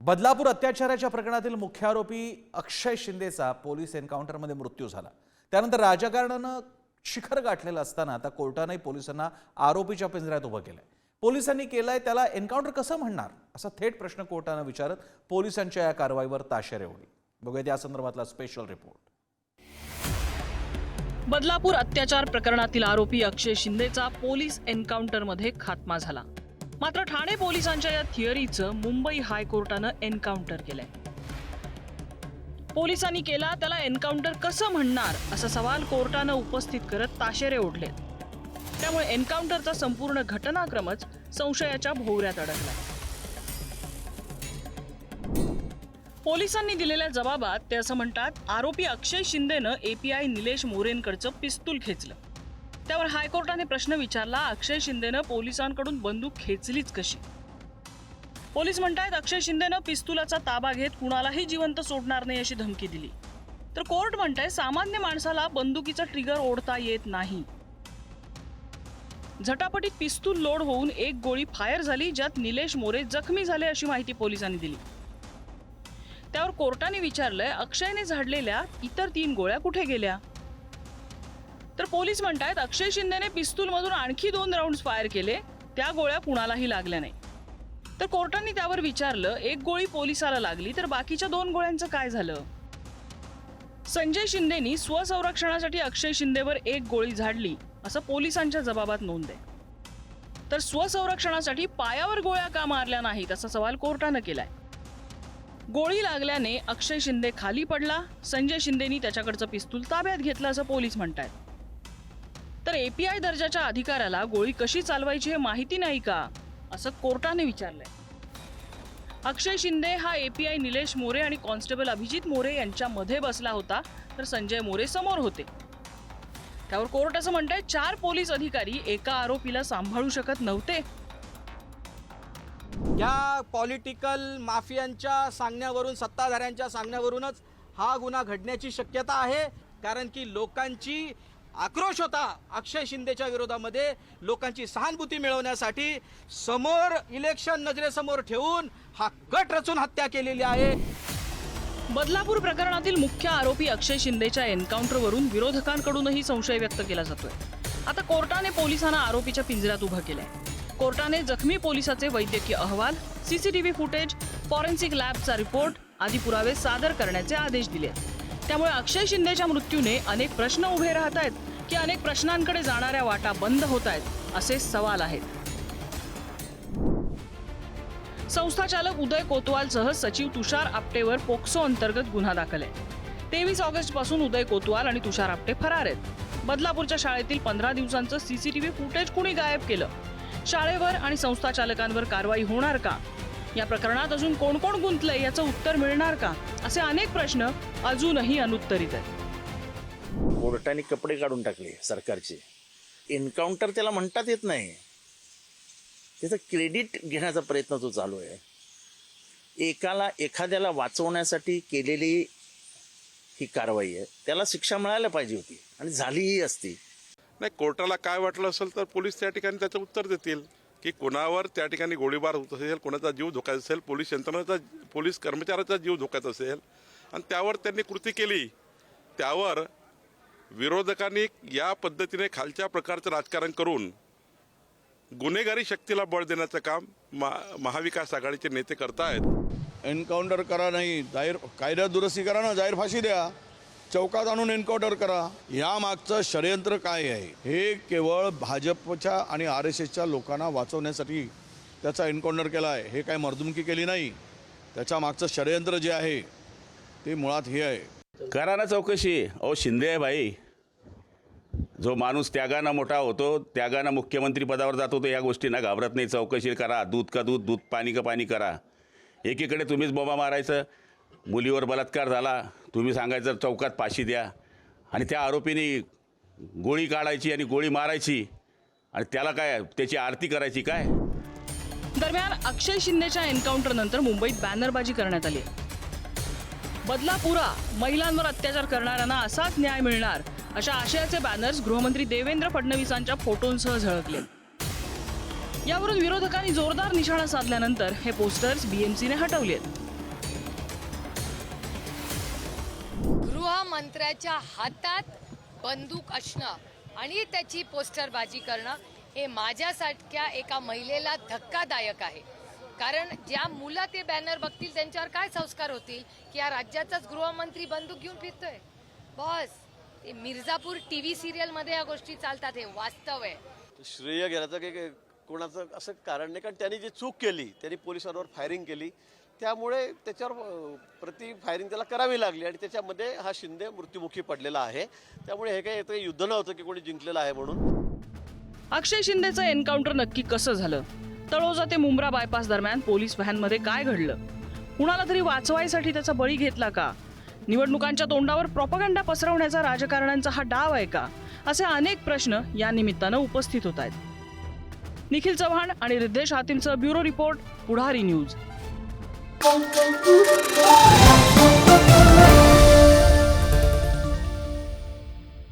बदलापूर अत्याचाराच्या प्रकरणातील मुख्य आरोपी अक्षय शिंदेचा पोलीस एन्काउंटरमध्ये मृत्यू झाला. त्यानंतर राजकारणानं शिखर गाठलेलं असताना आता कोर्टाने पोलिसांना आरोपीच्या पिंजऱ्यात उभं केलंय. पोलिसांनी केलंय त्याला एन्काउंटर कसं म्हणणार? असा थेट प्रश्न कोर्टानं विचारत पोलिसांच्या या कारवाईवर ताशेरे ओढली बघूयात या संदर्भातला स्पेशल रिपोर्ट बदलापूर अत्याचार प्रकरणातील आरोपी अक्षय शिंदेचा पोलीस एन्काउंटरमध्ये खात्मा झाला. मात्र ठाणे पोलिसांच्या या थिअरीचं मुंबई हायकोर्टानं एन्काउंटर केलंय. पोलिसांनी केला त्याला एन्काउंटर कसं म्हणणार असा सवाल कोर्टानं उपस्थित करत ताशेरे ओढले. त्यामुळे एन्काउंटरचा संपूर्ण घटनाक्रमच संशयाच्या भोवऱ्यात अडकला. पोलिसांनी दिलेल्या जबाबात ते असं म्हणतात आरोपी अक्षय शिंदेनं एपीआय निलेश मोरेंकडचं पिस्तूल खेचलं. त्यावर हायकोर्टाने प्रश्न विचारला. अक्षय शिंदेनं पोलिसांकडून बंदूक खेचलीच कशी? पोलीस म्हणतायत अक्षय शिंदेनं पिस्तुलाचा ताबा घेत कुणालाही जिवंत सोडणार नाही अशी धमकी दिली. तर कोर्ट म्हणतंय सामान्य माणसाला बंदुकीचा ट्रिगर ओढता येत नाही. झटापटीत पिस्तूल लोड होऊन एक गोळी फायर झाली ज्यात निलेश मोरे जखमी झाले अशी माहिती पोलिसांनी दिली. त्यावर कोर्टाने विचारलंय अक्षयने झाडलेल्या इतर तीन गोळ्या कुठे गेल्या? तर पोलीस म्हणतायत अक्षय शिंदेने पिस्तूलमधून आणखी दोन राऊंड फायर केले. त्या गोळ्या कुणालाही लागल्या नाही. तर कोर्टाने त्यावर विचारलं एक गोळी पोलिसाला लागली तर बाकीच्या दोन गोळ्यांचं काय झालं? संजय शिंदेनी स्वसंरक्षणासाठी अक्षय शिंदेवर एक गोळी झाडली असं पोलिसांच्या जबाबात नोंद आहे. तर स्वसंरक्षणासाठी पायावर गोळ्या का मारल्या नाहीत असा सवाल कोर्टानं केलाय. गोळी लागल्याने अक्षय शिंदे खाली पडला संजय शिंदेनी त्याच्याकडचं पिस्तूल ताब्यात घेतलं असं पोलीस म्हणतायत. तर एपीआय दर्जाच्या अधिकाऱ्याला गोळी कशी चालवायची हे माहिती नाही का? असं कोर्टाने विचारलंय. अक्षय शिंदे हा एपीआय निलेश मोरे आणि कॉन्स्टेबल अभिजित मोरे यांच्या मध्ये बसला होता तर संजय मोरे समोर होते. त्यावर कोर्ट असं म्हणतंय चार पोलीस अधिकारी एका आरोपीला सांभाळू शकत नव्हते. या पॉलिटिकल माफियांच्या सांगण्यावरून सत्ताधाऱ्यांच्या सांगण्यावरूनच हा गुन्हा घडण्याची शक्यता आहे कारण की लोकांची आक्रोश होता अक्षय शिंदेच्या विरोधामध्ये लोकांची सहानुभूती मिळवण्यासाठी समोर इलेक्शन नजरेसमोर ठेवून हा कट रचून हत्या केलेली आहे. बदलापूर प्रकरणातील मुख्य आरोपी अक्षय शिंदेच्या एन्काउंटरवरून विरोधकांकडूनही संशय व्यक्त केला जातोय. आता कोर्टाने पोलिसांना आरोपीच्या पिंजऱ्यात उभं केलंय. कोर्टाने जखमी पोलिसाचे वैद्यकीय अहवाल सीसीटीव्ही फुटेज फॉरेन्सिक लॅबचा रिपोर्ट आदी पुरावे सादर करण्याचे आदेश दिले त्यामुळे अक्षय शिंदेच्या मृत्यूने अनेक प्रश्न उभे राहत आहेत की अनेक प्रश्नांकडे जाणाऱ्या वाटा बंद होत आहेत असे सवाल आहेत. संस्थाचालक उदय कोतवालसह सचिव तुषार आपटेवर पोक्सो अंतर्गत गुन्हा दाखल आहे. तेवीस ऑगस्टपासून उदय कोतवाल आणि तुषार आपटे फरार आहेत. बदलापूरच्या शाळेतील पंधरा दिवसांचं सीसीटीव्ही फुटेज कुणी गायब केलं? शाळेवर आणि संस्थाचालकांवर कारवाई होणार का? या प्रकरणात अजून कोण कोण गुंतलंय याचं उत्तर मिळणार का? असे अनेक प्रश्न अजूनही अनुत्तरित आहेत. कोर्टाने कपडे काढून टाकले सरकारचे. एन्काउंटर त्याला म्हणतात येत नाही. त्याचं क्रेडिट घेण्याचा प्रयत्न तो चालू आहे. एकाला एखाद्याला वाचवण्यासाठी केलेली ही कारवाई आहे. त्याला शिक्षा मिळायला पाहिजे होती आणि झालीही असती. नाही कोर्टाला काय वाटलं असेल तर पोलीस त्या ठिकाणी त्याचं उत्तर देतील. की कोणावर त्या ठिकाणी गोळीबार होत असेल कोणाचा जीव धोकायचा असेल पोलीस यंत्रणेचा पोलीस कर्मचाऱ्याचा जीव धोक्यात असेल आणि त्यावर त्यांनी कृती केली त्यावर विरोधकांनी या पद्धतीने खालच्या प्रकारचं राजकारण करून गुन्हेगारी शक्तीला बळ देण्याचं काम मा महाविकास आघाडीचे नेते करतायत. एन्काउंटर करा नाही जाहीर कायदा दुरुस्ती करा ना जाहीर फाशी द्या. चौकात आणून एन्काउंटर करा. या मागचं षडयंत्र काय आहे? हे केवळ भाजपच्या आणि आर एस एसच्या लोकांना वाचवण्यासाठी त्याचा एन्काउंटर केला आहे हे काय मर्दुमकी केली नाही? त्याच्या मागचं षडयंत्र जे आहे ते मुळात हे आहे. करा ना चौकशी. अहो शिंदे आहे भाई जो माणूस त्यागानं मोठा होतो त्यागानं मुख्यमंत्री पदावर जातो तो या गोष्टींना घाबरत नाही. चौकशी करा. दूध का दूध दूध पाणी का पाणी करा. एकीकडे तुम्हीच बोबा मारायचं. मुलीवर बलात्कार झाला. तुम्ही सांगायचं चौकात पाशी द्या. आणि त्या आरोपीने गोळी काढायची आणि गोळी मारायची. आणि त्याला काय त्याची आरती करायची काय? दरम्यान अक्षय शिंदेच्या एन्काउंटर नंतर मुंबईत बॅनरबाजी करण्यात आली. बदलापुरा महिलांवर अत्याचार करणाऱ्यांना असाच न्याय मिळणार अशा आशयाचे बॅनर्स गृहमंत्री देवेंद्र फडणवीसांच्या फोटोंसह झळकले. यावरून विरोधकांनी जोरदार निशाणा साधल्यानंतर हे पोस्टर्स बीएमसीने हटवले गृहमंत्र्याच्या हातात बंदूक असणं आणि त्याची पोस्टरबाजी करणं हे माझ्यासारख्या एका महिलेला धक्कादायक आहे. कारण ज्या मुलं ते बॅनर बघतील त्यांच्यावर काय संस्कार होतील की या राज्याचाच गृहमंत्री बंदूक घेऊन फिरतोय? बस ते मिर्झापूर टी व्ही सिरियलमध्ये या गोष्टी चालतात हे वास्तव आहे. श्रेय घेण्याचं काही काही कोणाचं असं कारण नाही कारण त्यांनी जी चूक केली त्यांनी पोलिसांवर फायरिंग केली. त्यामुळे त्याच्यावर प्रति फायरिंग त्याला करावी लागली आणि त्याच्यामध्ये हा शिंदे मृत्युमुखी पडलेला आहे. त्यामुळे हे काही येतं युद्ध नव्हतं की कोणी जिंकलेलं आहे म्हणून. अक्षय शिंदेचं एन्काउंटर नक्की कसं झालं? तळोजा ते मुंब्रा बायपास दरम्यान पोलीस व्हॅनमध्ये काय घडलं? कुणाला तरी वाचवायसाठी त्याचा बळी घेतला का? निवडणुकांच्या तोंडावर प्रॉपगंडा पसरवण्याचा राजकारण्यांचा हा डाव आहे का? असे अनेक प्रश्न या निमित्तानं उपस्थित होत आहेत. निखिल चव्हाण आणि Riddhesh हातीमचं bureau report Pudhari news. Boom, boom, boom,